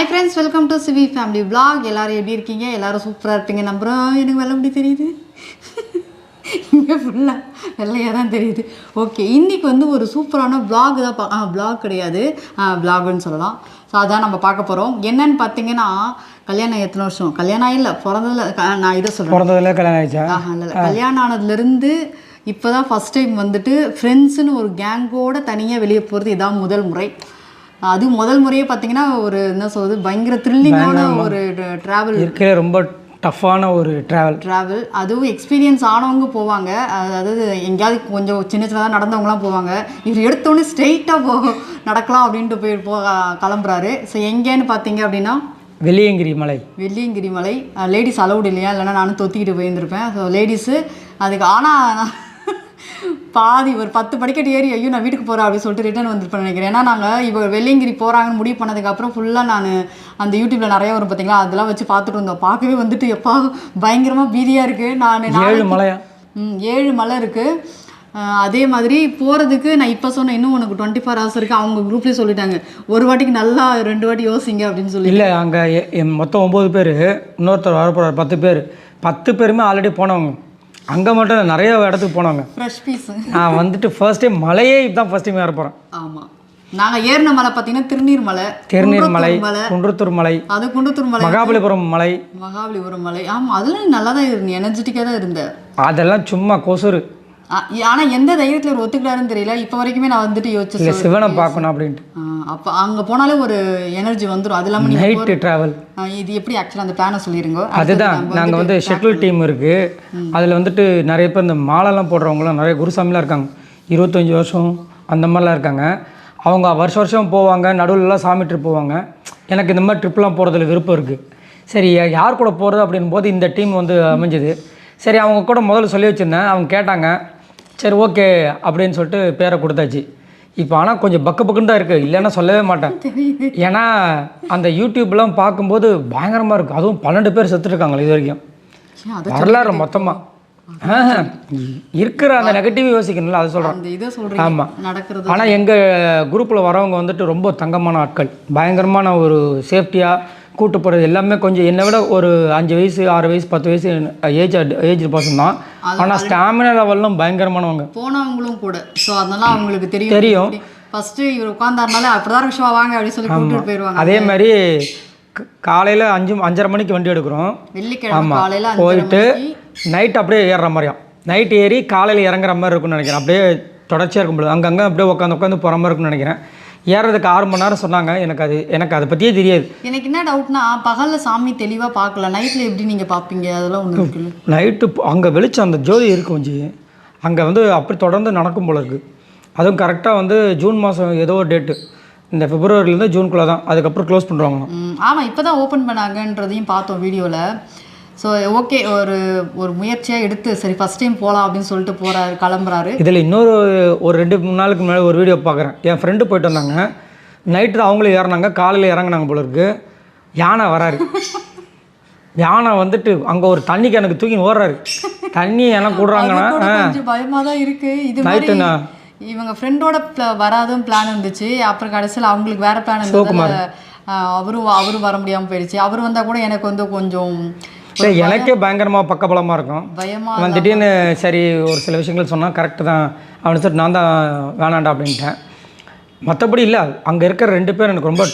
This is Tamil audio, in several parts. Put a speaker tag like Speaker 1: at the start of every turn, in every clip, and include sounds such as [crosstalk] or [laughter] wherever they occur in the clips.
Speaker 1: Hi friends welcome to Sivi family vlog. எல்லாரும் எப்படி இருக்கீங்க? எல்லாரும் சூப்பராக இருப்பீங்க. நம்புகிறோம் எனக்கு வெள்ளை முடி தெரியுது. இங்கே ஃபுல்லாக வெள்ளையாக தான் தெரியுது. ஓகே இன்றைக்கி வந்து ஒரு சூப்பரான vlog தான் பா ஆ கிடையாது. vlogன்னு சொல்லலாம். ஸோ அதான் நம்ம பார்க்க போகிறோம் என்னன்னு பார்த்தீங்கன்னா கல்யாணம் எத்தனை வருஷம்? கல்யாணம் இல்லை பிறந்ததுல நான் இதை சொல்கிறேன்
Speaker 2: பிறந்ததுல கல்யாணம் ஆயிடுச்சா?
Speaker 1: ஆஹா இல்லை கல்யாணம் ஆனதுலேருந்து இப்போ தான் ஃபஸ்ட் டைம் வந்துட்டு ஃப்ரெண்ட்ஸுன்னு ஒரு கேங்கோட தனியாக வெளியே போகிறது இதான் முதல் முறை. அது முதல் முறையே பார்த்தீங்கன்னா ஒரு என்ன சொல்றது பயங்கர த்ரில்லிங்கான ஒரு ட்ராவல்
Speaker 2: இருக்கிற ரொம்ப டஃப்பான ஒரு ட்ராவல்
Speaker 1: ட்ராவல் அதுவும் எக்ஸ்பீரியன்ஸ் ஆனவங்க போவாங்க. அதாவது எங்கேயாவது கொஞ்சம் சின்ன சின்னதாக நடந்தவங்களாம் போவாங்க. இவர் எடுத்தோடனே ஸ்ட்ரெயிட்டாக போ நடக்கலாம் அப்படின்ட்டு போய் போ கிளம்புறாரு. ஸோ எங்கேன்னு பார்த்தீங்க அப்படின்னா
Speaker 2: வெளியங்கிரி மலை.
Speaker 1: வெள்ளியங்கிரி மலை. லேடிஸ் அலௌடு இல்லையா? இல்லைன்னா நானும் தொத்திக்கிட்டு போயிருந்திருப்பேன். ஸோ லேடிஸு அதுக்கு ஆனால் பாதி ஒரு பத்து படிக்கட்டு ஏறி ஐயோ நான் வீட்டுக்கு போகிறேன் அப்படின்னு சொல்லிட்டு ரிட்டர்ன் வந்திருப்பேன் நினைக்கிறேன். ஏன்னா நாங்கள் இப்போ வெள்ளியங்கிரி போகிறாங்கன்னு முடிவு பண்ணதுக்கப்புறம் ஃபுல்லாக நான் அந்த யூடியூப்பில் நிறைய வரும் பார்த்தீங்களா அதெல்லாம் வச்சு பார்த்துட்டு இருந்தோம். பார்க்கவே வந்துட்டு எப்பா பயங்கரமாக பீதியாக இருக்குது நான்
Speaker 2: ஏழு மலையா?
Speaker 1: ம் ஏழு மலை இருக்குது அதே மாதிரி போகிறதுக்கு நான் இப்போ சொன்னேன் இன்னும் உனக்கு டுவெண்ட்டி ஃபோர் ஹவர்ஸ் இருக்குது அவங்க குரூப்லேயே சொல்லிட்டாங்க. ஒரு வாட்டிக்கு நல்லா ரெண்டு வாட்டி யோசிங்க அப்படின்னு சொல்லி
Speaker 2: இல்லை அங்கே மொத்தம் ஒம்பது பேர். இன்னொருத்தர் வரப்போகிறார் பத்து பேர். பத்து பேருமே ஆல்ரெடி போனவங்க. அங்கே மட்டும் நிறைய இடத்துக்கு போனவங்க
Speaker 1: ஃப்ரெஷ் பீஸு
Speaker 2: நான் வந்துட்டு ஃபர்ஸ்ட் டைம் மலையே தான் ஃபர்ஸ்ட் டைம் ஏற போகிறேன்
Speaker 1: ஆமாம் நாங்கள் ஏறின மலை பார்த்தீங்கன்னா திருநீர் மலை
Speaker 2: திருநீர் மலை
Speaker 1: குன்றத்தூர் மலை
Speaker 2: குன்றத்தூர்
Speaker 1: அது குண்டத்தூர் மலை.
Speaker 2: மகாபலிபுரம் மலை.
Speaker 1: மகாபலிபுரம் மலை. ஆமாம் அதில் நல்லா தான் இருந்தேன் எனர்ஜெட்டிக்காக தான் இருந்தேன்
Speaker 2: அதெல்லாம் சும்மா கொசுறு.
Speaker 1: ஆனால் எந்த தைரியத்தில் ஒரு ஒத்துக்கிட்டாருன்னு தெரியல. இப்போ வரைக்குமே நான் வந்துட்டு யோசிச்சு
Speaker 2: சிவனை பார்க்கணும் அப்படின்ட்டு.
Speaker 1: அப்போ அங்கே போனாலே ஒரு எனர்ஜி வந்துடும் அது இல்லாமல் நீங்கள்
Speaker 2: நைட்டு ட்ராவல்
Speaker 1: இது எப்படி ஆக்சுவலாக அந்த பிளானை சொல்லிடுங்க
Speaker 2: அதுதான். நாங்கள் வந்து ஷட்டில் டீம் இருக்குது அதில் வந்துட்டு நிறைய பேர் இந்த மாலைலாம் போடுறவங்களாம் நிறைய குருசாமிலாம் இருக்காங்க. இருபத்தஞ்சி வருஷம் அந்த மாதிரிலாம் இருக்காங்க. அவங்க வருஷம் வருஷம் போவாங்க நடுவுலலாம் சாமி ட்ரிப் போவாங்க. எனக்கு இந்த மாதிரி ட்ரிப்லாம் போகிறதுல விருப்பம் இருக்குது சரி யார் கூட போகிறது அப்படின் போது இந்த டீம் வந்து அமைஞ்சது. சரி அவங்க கூட முதல்ல சொல்லி வச்சுருந்தேன். அவங்க கேட்டாங்க. சரி ஓகே அப்படின்னு சொல்லிட்டு பேரை கொடுத்தாச்சு. இப்போ ஆனால் கொஞ்சம் பக்கு பக்குன்னு தான் இருக்குது இல்லைன்னா சொல்லவே மாட்டேன். ஏன்னா அந்த யூடியூப்லாம் பார்க்கும்போது பயங்கரமாக இருக்குது அதுவும் பன்னெண்டு பேர் செத்துட்ருக்காங்களே இது வரைக்கும். வரலாறு மொத்தமாக இருக்கிற அந்த நெகட்டிவ் யோசிக்கணும்ல அது சொல்கிறேன் ஆமாம் ஆனால் எங்கள் குரூப்பில் வரவங்க வந்துட்டு ரொம்ப தங்கமான ஆட்கள். பயங்கரமான ஒரு சேஃப்டியாக கூட்டு போகிறது எல்லாமே கொஞ்சம் என்னை விட ஒரு அஞ்சு வயசு ஆறு வயசு பத்து வயசு ஏஜ் ஏஜ் பர்சன் தான். ஆனால் ஸ்டாமினா லெவல்லாம் பயங்கரமானவங்க.
Speaker 1: போனவங்களும் கூட. ஸோ அதனால அவங்களுக்கு தெரியும்.
Speaker 2: தெரியும்.
Speaker 1: ஃபர்ஸ்ட் இவர் உட்காந்தாருனால அப்படிதான் விஷயம் வாங்க அப்படின்னு சொல்லி கூப்பிட்டு போயிடுவாங்க
Speaker 2: அதே மாதிரி காலையில் அஞ்சு அஞ்சரை மணிக்கு வண்டி எடுக்கிறோம்.
Speaker 1: வெள்ளிக்கிழமை காலையில
Speaker 2: போயிட்டு நைட் அப்படியே ஏறுற மாதிரியும். நைட் ஏறி காலையில் இறங்குற மாதிரி இருக்கும்னு நினைக்கிறேன். அப்படியே தொடர்ச்சியாக இருக்கும் பொழுது. அங்கங்கே அப்படியே உட்காந்து உட்காந்து போகிற மாதிரி இருக்கும்னு நினைக்கிறேன். ஏறுறதுக்கு ஆறு மணி நேரம் சொன்னாங்க. எனக்கு அது எனக்கு அதை பற்றியே தெரியாது.
Speaker 1: எனக்கு என்ன டவுட்னா பகல்ல சாமி தெளிவா பார்க்கல நைட்ல எப்படி நீங்க பாப்பீங்க அதெல்லாம் இருக்குல்ல
Speaker 2: நைட்டு அங்கே வெளிச்சம் அந்த ஜோதி இருக்கும் கொஞ்சம் அங்கே வந்து அப்படி தொடர்ந்து நடக்கும் போல இருக்குது அதுவும் கரெக்டாக வந்து ஜூன் மாதம் ஏதோ ஒரு டேட்டு இந்த பிப்ரவரிலேருந்து ஜூனுக்குள்ளே தான். அதுக்கப்புறம் க்ளோஸ் பண்ணுறாங்க
Speaker 1: ம், ஆமா இப்பதான் ஓபன் பண்ணாங்கன்றதையும் பார்த்தோம் வீடியோல. ஸோ ஓகே ஒரு ஒரு முயற்சியா எடுத்து சரி ஃபர்ஸ்ட் டைம் போலாம் அப்படின்னு சொல்லிட்டு போறாரு கிளம்புறாரு.
Speaker 2: இதில் இன்னொரு ஒரு ரெண்டு மூணு நாளுக்கு முன்னாடி ஒரு வீடியோ பார்க்குறேன். என் ஃப்ரெண்டு போயிட்டு வந்தாங்க. நைட்டு தான் அவங்களும் ஏறினாங்க காலையில் இறங்குனாங்க போல இருக்கு. யானை வராரு. யானை வந்துட்டு அங்கே ஒரு தண்ணி எனக்கு தூக்கி ஓடுறாரு. தண்ணி எனக்கு விடுறாங்கன்னா
Speaker 1: கூட கொஞ்சம் பயமா தான் இருக்கு. இது
Speaker 2: நைட்டுண்ணா
Speaker 1: இவங்க ஃப்ரெண்டோட வராதும் பிளான் இருந்துச்சு. அப்புறம் கடைசியில் அவங்களுக்கு வேற பிளான் அவரும் அவரும் வர முடியாம போயிடுச்சு. அவர் வந்தா கூட எனக்கு வந்து கொஞ்சம்
Speaker 2: சரி எனக்கே பயங்கரமாக பக்கபலமாக இருக்கும். அவன் திடீர்னு சரி ஒரு சில விஷயங்கள் சொன்னால் கரெக்டு தான். அப்படின்னு சொல்லிட்டு நான் தான் வேணாண்டா அப்படின்ட்டேன். மற்றபடி இல்லை அங்கே இருக்கிற ரெண்டு பேர் எனக்கு ரொம்ப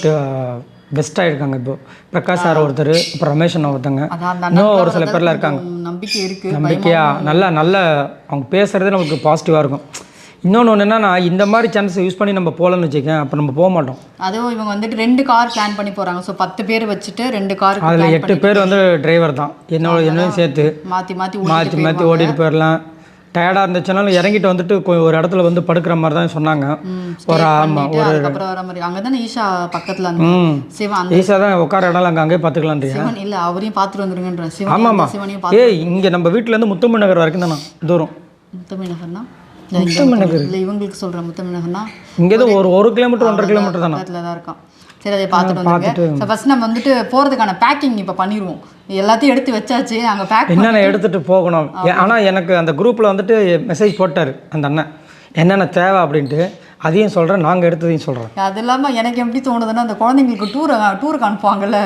Speaker 2: பெஸ்ட்டாக இருக்காங்க இப்போ. பிரகாஷ் சார் ஒருத்தர் அப்புறம் ரமேஷ் அண்ணா ஒருத்தங்க. இன்னும் ஒரு சில பேர்லாம் இருக்காங்க.
Speaker 1: கொஞ்சம் நம்பிக்கை இருக்கு
Speaker 2: நம்பிக்கையாக நல்லா நல்ல அவங்க பேசுகிறதே நமக்கு பாசிட்டிவாக இருக்கும். இன்னொன்று ஒன்று என்னன்னா இந்த மாதிரி சான்ஸ் யூஸ் பண்ணி நம்ம போகலன்னு வச்சுக்கேன் அப்போ நம்ம போக மாட்டோம்.
Speaker 1: அதுவும் இவங்க வந்துட்டு ரெண்டு கார் பிளான் பண்ணி போறாங்க. ஸோ பத்து பேர் வச்சுட்டு ரெண்டு கார்
Speaker 2: அதில் எட்டு பேர் வந்து டிரைவர் தான். என்னோட என்னையும் சேர்த்து.
Speaker 1: மாத்தி மாத்தி
Speaker 2: மாற்றி மாற்றி ஓட்டிட்டு போயிடலாம் டயர்டாக இருந்துச்சுனாலும் இறங்கிட்டு வந்துட்டு ஒரு இடத்துல வந்து படுக்கிற மாதிரி தான் சொன்னாங்க. ஒரு ஆமாம்
Speaker 1: வர மாதிரி. அங்கதானே ஈஷா பக்கத்துல சிவன்
Speaker 2: ஈஸியாக தான் உட்கார இடம் அங்கே அங்கேயே பார்த்துக்கலான்றியா
Speaker 1: சிவன் இல்ல அவரையும் பார்த்துட்டு வந்துருங்கன்ற. சிவன் சிவனையும் பார்த்து
Speaker 2: ஏய் இங்கே நம்ம வீட்டிலேருந்து முத்தமிழ் நகர் வரைக்கும் தானே? தூரம்.
Speaker 1: முத்தமிழ் நகர்னா? இல்ல, இங்க முத்தமிழ் இல்ல இவங்களுக்கு சொல்றேன் முத்தமிழ் நகர்னா
Speaker 2: இங்கேருந்து ஒரு ஒரு கிலோமீட்டர் ஒன்றரை கிலோமீட்டர் தானே?
Speaker 1: தான் இருக்கான். சரி அதை பார்த்துட்டு வந்துருங்க. ஃபர்ஸ்ட் நம்ம வந்துட்டு போறதுக்கான பேக்கிங் இப்போ பண்ணிடுவோம் எல்லாத்தையும் எடுத்து வச்சாச்சு அங்க பேக்
Speaker 2: என்னென்ன எடுத்துகிட்டு போகணும்? ஆனால் எனக்கு அந்த குரூப்பில் வந்துட்டு மெசேஜ் போட்டார் அந்த அண்ணன். என்னென்ன தேவை அப்படின்ட்டு அதையும் சொல்கிறேன் நாங்கள் எடுத்ததையும் சொல்கிறேன்
Speaker 1: அது இல்லாமல் எனக்கு எப்படி தோணுதுன்னா அந்த குழந்தைங்களுக்கு டூர் டூருக்கு அனுப்புவாங்கல்ல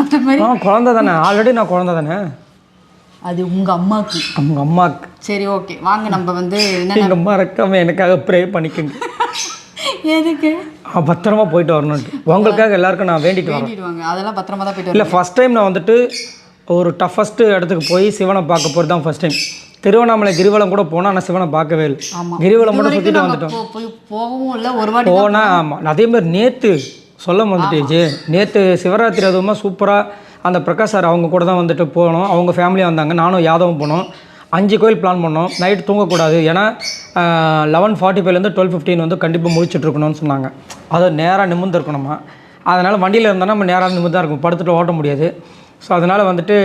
Speaker 1: அந்த மாதிரி
Speaker 2: குழந்த தானே? ஆல்ரெடி நான் குழந்த தானே?
Speaker 1: அது உங்கள் அம்மாவுக்கு
Speaker 2: அவங்க அம்மாவுக்கு
Speaker 1: சரி ஓகே. வாங்க நம்ம வந்து என்ன
Speaker 2: இருக்காம எனக்காக ப்ரே பண்ணிக்கோங்க.
Speaker 1: எதுக்கு?
Speaker 2: பத்திரமா போயிட்டு வரணுன்ட்டு உங்களுக்காக எல்லாருக்கும் நான் வேண்டிட்டு வரேன்.
Speaker 1: அதெல்லாம் பத்திரமா தான் போயிட்டு
Speaker 2: இல்லை ஃபஸ்ட் டைம் நான் வந்துட்டு ஒரு டஃபஸ்ட்டு இடத்துக்கு போய் சிவனை பார்க்க போகிறது தான் ஃபஸ்ட் டைம் திருவண்ணாமலை கிரிவலம் கூட போனால் ஆனால் சிவனை பார்க்கவே இல்லை. கிரிவலம் மட்டும்
Speaker 1: வரைக்கும்
Speaker 2: சுற்றிட்டு வந்துட்டோம்.
Speaker 1: போகவும் இல்லை. ஒரு வாட்டி
Speaker 2: போனால் ஆமாம் அதே மாதிரி நேற்று சொல்ல வந்துட்டேச்சு நேற்று சிவராத்திரி அதுவுமா சூப்பராக அந்த பிரகாஷ் சார் அவங்க கூட தான் வந்துட்டு போனோம். அவங்க ஃபேமிலியாக வந்தாங்க. நானும் யாதவும் போனோம். அஞ்சு கோயில் பிளான் பண்ணோம். நைட் தூங்கக்கூடாது. ஏன்னா லெவன் ஃபார்ட்டி ஃபைவ்லேருந்து டுவெல் ஃபிஃப்டின் வந்து கண்டிப்பாக முடிச்சுட்ருக்கணும்னு சொன்னாங்க. அது நேராக நிமிர்ந்துருக்கணுமா அதனால் வண்டியில் இருந்தால் நம்ம நேராக நிமிர்ந்தாக இருக்கும். படுத்துட்டு ஓட்ட முடியாது. ஸோ அதனால் வந்துட்டு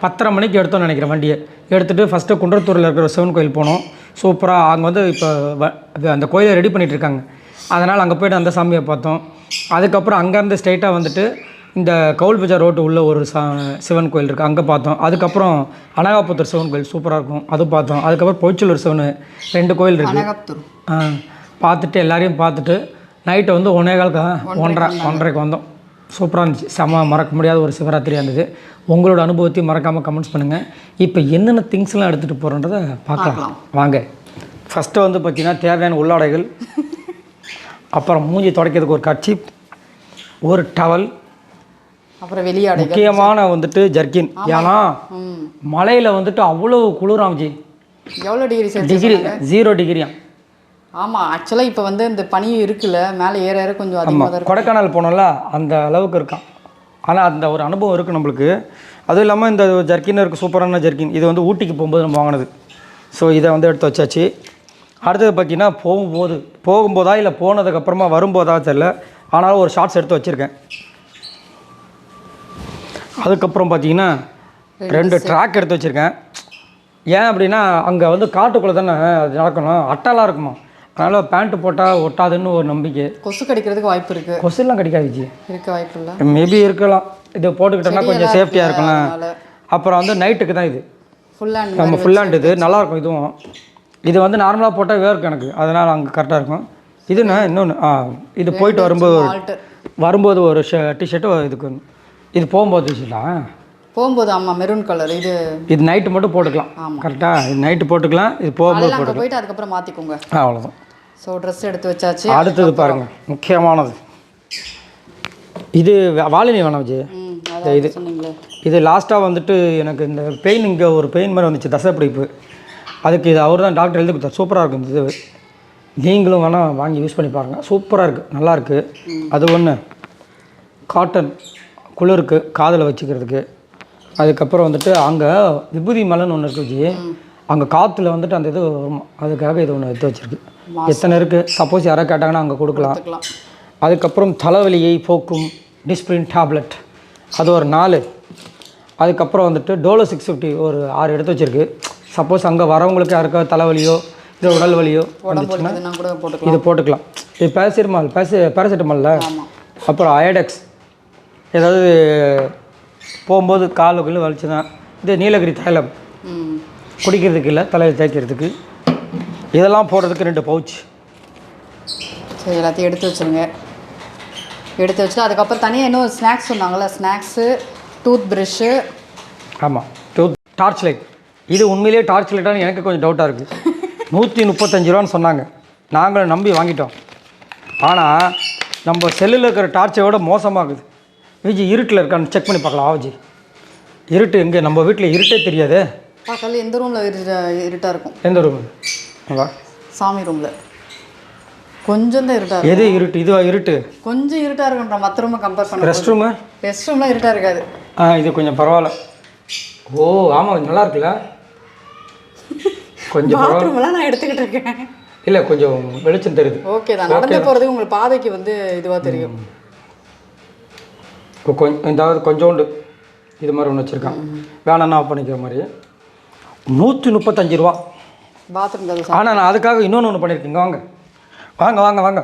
Speaker 2: பத்தரை மணிக்கு எடுத்தோம்னு நினைக்கிறேன் வண்டியை. எடுத்துகிட்டு ஃபஸ்ட்டு குன்றத்தூரில் இருக்கிற சிவன் கோயில் போனோம். சூப்பராக அங்கே வந்து இப்போ வ- அந்த கோயிலை ரெடி பண்ணிகிட்ருக்காங்க இருக்காங்க. அதனால் அங்கே போய்ட்டு அந்த சாமியை பார்த்தோம். அதுக்கப்புறம் அங்கேருந்து ஸ்ட்ரைட்டாக வந்துட்டு இந்த கவுல் பஜார் ரோட்டு உள்ள ஒரு சா சிவன் கோயில் இருக்குது அங்கே பார்த்தோம். அதுக்கப்புறம் அனகாபுத்தூர் சிவன் கோயில் சூப்பராக இருக்கும். அது பார்த்தோம். அதுக்கப்புறம் பொய்ச்சலூர் சிவன் ரெண்டு கோயில் இருக்குது ஆ பார்த்துட்டு எல்லாரையும் பார்த்துட்டு நைட்டு வந்து ஒன்றே காலுக்கு ஒன்றரை ஒன்றரைக்கு வந்தோம். சூப்பராக இருந்துச்சு. செம மறக்க முடியாத ஒரு சிவராத்திரியாக இருந்தது. உங்களோட அனுபவத்தையும் மறக்காமல் கமெண்ட்ஸ் பண்ணுங்கள் இப்போ என்னென்ன திங்ஸ்லாம் எடுத்துகிட்டு போகிறோன்றதை பார்க்கலாம். வாங்க. ஃபஸ்ட்டு வந்து பார்த்தீங்கன்னா தேவையான உள்ளாடைகள். [laughs] அப்புறம் மூஞ்சி துடைக்கிறதுக்கு ஒரு கட்சி ஒரு டவல்
Speaker 1: அப்புறம் வெளியாடை.
Speaker 2: முக்கியமான வந்துட்டு ஜர்க்கின். ஏன்னா மலையில் வந்துட்டு அவ்வளோ குளிராம்ஜி
Speaker 1: எவ்வளோ டிகிரி
Speaker 2: டிகிரி ஜீரோ டிகிரியாம்
Speaker 1: ஆமாம் ஆக்சுவலாக இப்போ வந்து இந்த பனி இருக்குல்ல மேலே ஏற ஏற கொஞ்சம் அதிகமாக தான்
Speaker 2: கொடைக்கானல் போனோம்ல அந்த அளவுக்கு இருக்கான். ஆனால் அந்த ஒரு அனுபவம் இருக்குது நம்மளுக்கு. அதுவும் இல்லாமல் இந்த ஜர்க்கின் இருக்குது சூப்பரான ஜர்க்கின். இது வந்து ஊட்டிக்கு போகும்போது நம்ம வாங்கினது. ஸோ இதை வந்து எடுத்து வச்சாச்சு. அடுத்தது பார்த்தீங்கன்னா போகும்போது. போகும்போதா இல்லை போனதுக்கப்புறமா வரும்போதா தெரியல. ஆனாலும் ஒரு ஷார்ட்ஸ் எடுத்து வச்சுருக்கேன். அதுக்கப்புறம் பார்த்தீங்கன்னா ரெண்டு ட்ராக் எடுத்து வச்சுருக்கேன். ஏன் அப்படின்னா அங்கே வந்து காட்டுக்குள்ளே தானே அது நடக்கணும். அட்டாலாம் இருக்குமா? அதனால் பேண்ட்டு போட்டால் ஒட்டாதுன்னு ஒரு நம்பிக்கை.
Speaker 1: கொசு கடிக்கிறதுக்கு வாய்ப்பு இருக்கு.
Speaker 2: கொசுலாம் கிடைக்காதுச்சு
Speaker 1: இருக்க வாய்ப்பு இல்லை.
Speaker 2: மேபி இருக்கலாம். இது போட்டுக்கிட்டோன்னா கொஞ்சம் சேஃப்டியாக இருக்கலாம். அப்புறம் வந்து நைட்டுக்கு தான் இது.
Speaker 1: ஃபுல் ஹேண்ட்
Speaker 2: நம்ம ஃபுல் ஹேண்ட் இது. நல்லாயிருக்கும் இதுவும். இது வந்து நார்மலாக போட்டால் வேர்க்கும் எனக்கு. அதனால் அங்கே கரெக்டாக இருக்கும். இதுண்ணா இன்னொன்று ஆ இது போயிட்டு வரும்போது வரும்போது ஒரு ஷ டிஷர்ட்டு இதுக்கு. இது போகும்போது டிஷர்ட்டா
Speaker 1: போகும்போது ஆமாம் மெரூன் கலர் இது
Speaker 2: இது நைட்டு மட்டும் போட்டுக்கலாம். கரெக்டாக இது நைட்டு போட்டுக்கலாம். இது போகும்போது
Speaker 1: அங்கே போயிட்டு அதுக்கப்புறம் மாற்றிக்கோங்க
Speaker 2: அவ்வளோதான்
Speaker 1: ஸோ ட்ரெஸ் எடுத்து வச்சாச்சு.
Speaker 2: அடுத்தது பாருங்கள் முக்கியமானது. இது வாலினி வேணாம் விஜய்.
Speaker 1: சொன்னீங்களே.
Speaker 2: இது லாஸ்ட்டாக வந்துட்டு எனக்கு இந்த பெயின் இங்கே ஒரு பெயின் மாதிரி வந்துச்சு. தசை பிடிப்பு. அதுக்கு இது அவர் தான் டாக்டர் எழுதி கொடுத்தார். சூப்பராக இருக்கும் இது. நீங்களும் வேணால் வாங்கி யூஸ் பண்ணி பாருங்கள் சூப்பராக இருக்குது நல்லா இருக்கு. அது ஒன்று காட்டன் குளிருக்கு காதில் வச்சுக்கிறதுக்கு. அதுக்கப்புறம் வந்துட்டு அங்கே விபூதி மலைன்னு ஒன்று இருக்குது ஜி அங்கே காற்றுல வந்துட்டு அந்த இது வரும். அதுக்காக இது ஒன்று எடுத்து வச்சிருக்கு. எத்தனை இருக்குது சப்போஸ் யாராவது கேட்டாங்கன்னா அங்கே கொடுக்கலாம். அதுக்கப்புறம் தலைவலியை போக்கும் டிஸ்பிரின் டேப்லெட் அது ஒரு நாலு. அதுக்கப்புறம் வந்துட்டு டோலோ சிக்ஸ் ஃபிஃப்டி ஒரு ஆறு எடுத்து வச்சிருக்கு. சப்போஸ் அங்கே வரவங்களுக்கு யாருக்கா தலைவலியோ இல்லை உடல் வலியோ
Speaker 1: போட்டுக்கலாம்.
Speaker 2: இது போட்டுக்கலாம். இது பேசிரமால் பேசி பேராசிட்டமால்ல அப்புறம் அயடெக்ஸ் ஏதாவது போகும்போது கால் கீழே வலிச்சுதான் இது நீலகிரி தைலம் குடிக்கிறதுக்கு இல்லை தலையில் தேய்க்கிறதுக்கு இதெல்லாம் போடுறதுக்கு ரெண்டு பவுச்.
Speaker 1: சரி எல்லாத்தையும் எடுத்து வச்சுருங்க. எடுத்து வச்சுட்டு அதுக்கப்புறம் தனியாக இன்னும் ஸ்நாக்ஸ் சொன்னாங்கல்ல ஸ்நாக்ஸு டூத் ப்ரஷ்ஷு
Speaker 2: ஆமாம் டூத் டார்ச் லைட் இது உண்மையிலேயே டார்ச் லைட்டானு எனக்கு கொஞ்சம் டவுட்டாக இருக்குது [laughs] நூற்றி முப்பத்தஞ்சு ரூபான்னு சொன்னாங்க. நாங்களும் நம்பி வாங்கிட்டோம். ஆனால் நம்ம செல்லில் இருக்கிற டார்ச்சை விட மோசமாகுது. விஜி இருட்டில் இருக்கான்னு செக் பண்ணி பார்க்கலாம். ஆவஜி இருட்டு எங்கே? நம்ம வீட்டில் இருட்டே தெரியாதே.
Speaker 1: பார்க்கல எந்த ரூமில் இருட்டா இருட்டாக இருக்கும்?
Speaker 2: எந்த ரூம் வா.
Speaker 1: சாமி ரூமில் கொஞ்சம் தான் இருக்கும்.
Speaker 2: எது இருட்டு? இதுவா இருட்டு?
Speaker 1: கொஞ்சம் இருட்டாக இருக்குன்ற மற்ற ரூமை கம்பேர் பண்ண
Speaker 2: ரெஸ்ட் ரூமு
Speaker 1: ரெஸ்ட் ரூம்லாம் இருட்டாக இருக்காது.
Speaker 2: ஆ இது கொஞ்சம் பரவாயில்ல. ஓ ஆமாம் நல்லா இருக்குல்ல. கொஞ்சம்
Speaker 1: பாத்ரூம்லாம் நான் எடுத்துக்கிட்டு இருக்கேன்.
Speaker 2: இல்லை கொஞ்சம் வெளிச்சம் தெரியுது
Speaker 1: ஓகே தான். நடந்து போகிறதுக்கு உங்களுக்கு பாதைக்கு வந்து இதுவாக தெரியும்.
Speaker 2: இப்போ கொஞ்சம் இந்த கொஞ்சோண்டு இது மாதிரி ஒன்று வச்சுருக்கான். ஆஃப் பண்ணிக்கிற மாதிரி. நூற்றி முப்பத்தஞ்சு ரூபா
Speaker 1: பாத்ரூம்
Speaker 2: ஆனால் நான் அதுக்காக இன்னொன்று ஒன்று பண்ணியிருக்கேங்க வாங்க. வாங்க வாங்க வாங்க.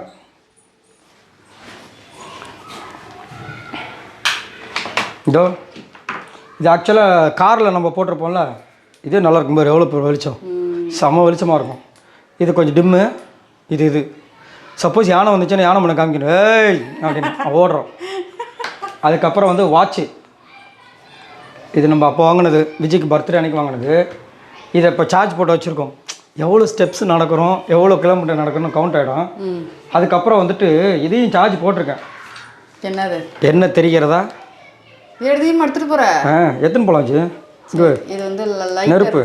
Speaker 2: இதோ இது ஆக்சுவலாக காரில் நம்ம போட்டிருப்போம்ல இதே நல்லா இருக்கும் பாரு எவ்வளோ வெளிச்சம். செம வெளிச்சமாக இருக்கும். இது கொஞ்சம் டிம்மு. இது இது. சப்போஸ் யானை வந்துச்சுன்னா யானை பண்ண காமிக்கணும். ஏய் அப்படின்னு. ஓடுறோம். அதுக்கப்புறம் வந்து வாட்ச்சு இது நம்ம அப்போ வாங்கினது விஜய்க்கு பர்த்டே அன்னைக்கு வாங்கினது. இதை இப்போ சார்ஜ் போட்டு வச்சுருக்கோம். எவ்வளோ ஸ்டெப்ஸ் நடக்கிறோம் எவ்வளோ கிலோமீட்டர் நடக்கணும் கவுண்ட் ஆகிடும் அதுக்கப்புறம் வந்துட்டு இதையும் சார்ஜ் போட்டிருக்கேன்.
Speaker 1: என்னது?
Speaker 2: என்ன தெரிகிறதா?
Speaker 1: இது எடுத்தையும் எடுத்துட்டு போற?
Speaker 2: ஆ எத்தனை போலாச்சு இது
Speaker 1: வந்து
Speaker 2: நெருப்பு.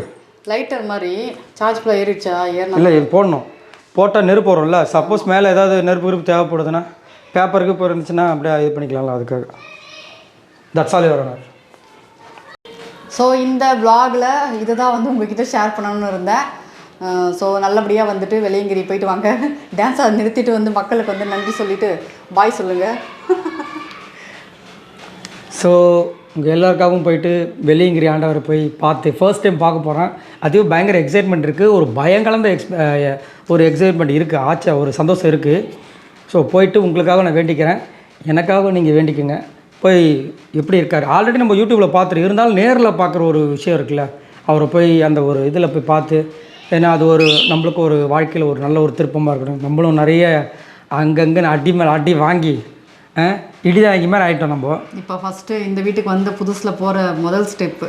Speaker 1: லைட்டர் மாதிரி சார்ஜ் ஃபுல்லாக ஏறிடுச்சா?
Speaker 2: இல்லை இது போடணும். போட்டால் நெருப்பு வரும்ல. சப்போஸ் மேலே ஏதாவது நெருப்பு கிருப்பு தேவைப்படுதுன்னா? பேப்பருக்கு இப்போ இருந்துச்சுன்னா அப்படியே இது பண்ணிக்கலாம்ல அதுக்காக. தட்ஸ் ஆல் யுவர்
Speaker 1: ஸோ இந்த vlogல இதை தான் வந்து உங்ககிட்ட ஷேர் பண்ணணும்னு இருந்தேன். ஸோ நல்லபடியாக வந்துட்டு வெளியங்கிரி போயிட்டு வாங்க. டான்ஸை நிறுத்திட்டு வந்து மக்களுக்கு வந்து நன்றி சொல்லிட்டு பாய் சொல்லுங்கள்
Speaker 2: ஸோ உங்கள் எல்லாருக்காகவும் போயிட்டு வெள்ளியங்கிரி ஆண்டவரை போய் பார்த்து ஃபர்ஸ்ட் டைம் பார்க்க போகிறேன் அதுவும் பயங்கர எக்ஸைட்மெண்ட் இருக்குது ஒரு பயங்கலந்த எக்ஸ் ஒரு எக்ஸைட்மெண்ட் இருக்குது ஆச்சா ஒரு சந்தோஷம் இருக்குது ஸோ போயிட்டு உங்களுக்காக நான் வேண்டிக்கிறேன். எனக்காக நீங்கள் வேண்டிக்கோங்க. போய் எப்படி இருக்கார்? ஆல்ரெடி நம்ம யூடியூப்பில் பார்த்துட்டு இருந்தாலும் நேரில் பார்க்குற ஒரு விஷயம் இருக்குல்ல. அவரை போய் அந்த ஒரு இதில் போய் பார்த்து ஏன்னா அது ஒரு நம்மளுக்கு ஒரு வாழ்க்கையில் ஒரு நல்ல ஒரு திருப்பமாக இருக்கணும். நம்மளும் நிறைய அங்கங்கே அடி மேலே அடி வாங்கி இடிதாங்கி மாதிரி ஆகிட்டோம் நம்ம.
Speaker 1: இப்போ ஃபஸ்ட்டு இந்த வீட்டுக்கு வந்த புதுசில் போகிற முதல் ஸ்டெப்பு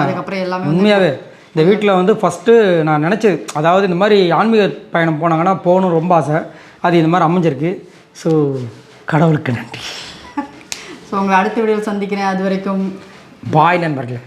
Speaker 1: அதுக்கப்புறம் எல்லாமே
Speaker 2: உண்மையாகவே இந்த வீட்டில் வந்து ஃபஸ்ட்டு நான் நினச்சது அதாவது இந்த மாதிரி ஆன்மீக பயணம் போனாங்கன்னா போகணும் ரொம்ப ஆசை. அது இந்த மாதிரி அமைஞ்சிருக்கு. ஸோ கடவுளுக்கு நன்றி. [laughs]
Speaker 1: ஸோ உங்களை அடுத்த வீடியோவில் சந்திக்கிறேன். அது வரைக்கும்
Speaker 2: பாய் நண்பர்களே.